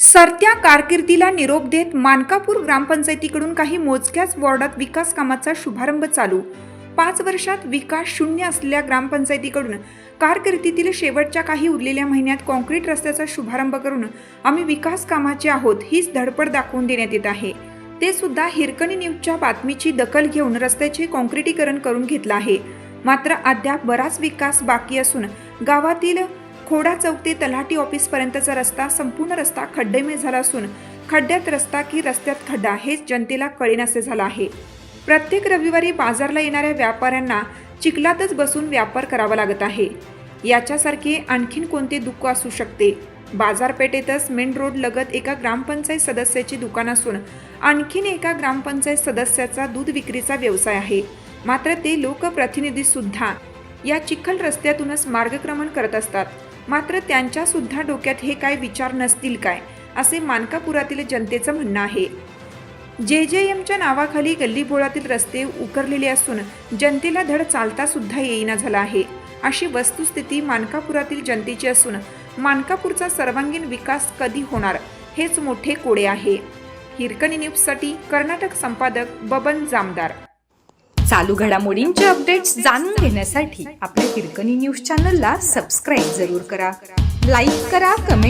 सरत्या कारकिर्दीला निरोप देत मानकापूर ग्रामपंचायतीकडून काही मोजक्याच वॉर्डात विकास कामाचा शुभारंभ चालू. पाच वर्षात विकास शून्य असलेल्या ग्रामपंचायतीकडून कारकिर्दीतील शेवटच्या काही उरलेल्या महिन्यात कॉन्क्रीट रस्त्याचा शुभारंभ करून आम्ही विकास कामाचे आहोत हीच धडपड दाखवून देण्यात येत आहे. ते सुद्धा हिरकणी न्यूजच्या बातमीची दखल घेऊन रस्त्याचे कॉन्क्रिटीकरण करून घेतलं आहे. मात्र अद्याप बराच विकास बाकी असून गावातील खोडा चौक ते तलाठी ऑफिसपर्यंतचा रस्ता संपूर्ण रस्ता खड्डेमय झाला असून खड्ड्यात रस्ता की रस्त्यात खड्डा हेच जनतेला कळेनासे झालं आहे. प्रत्येक रविवारी बाजारला येणाऱ्या व्यापाऱ्यांना चिखलातच बसून व्यापार करावा लागत आहे. याच्यासारखे आणखीन कोणते दुःख असू शकते? बाजारपेठेतच मेन रोड लगत एका ग्रामपंचायत सदस्याची दुकान असून आणखीन एका ग्रामपंचायत सदस्याचा दूध विक्रीचा व्यवसाय आहे. मात्र ते लोकप्रतिनिधी सुद्धा या चिखल रस्त्यातूनच मार्गक्रमण करत असतात. मात्र त्यांच्या सुद्धा डोक्यात हे काय विचार नसतील काय असे मानकापुरातील जनतेचं म्हणणं आहे. जे जे एमच्या नावाखाली गल्लीबोळातील रस्ते उकरलेले असून जनतेला धड चालता सुद्धा येईना झाला आहे. अशी वस्तुस्थिती मानकापुरातील जनतेची असून मानकापूरचा सर्वांगीण विकास कधी होणार हेच मोठे कोडे आहे. हिरकणी न्यूजसाठी कर्नाटक संपादक बबन जामदार. चालू घडामोडींचे अपडेट्स जाणून घेण्यासाठी आपल्या हिरकणी न्यूज चॅनलला सबस्क्राईब जरूर करा. लाईक करा कमेंट करा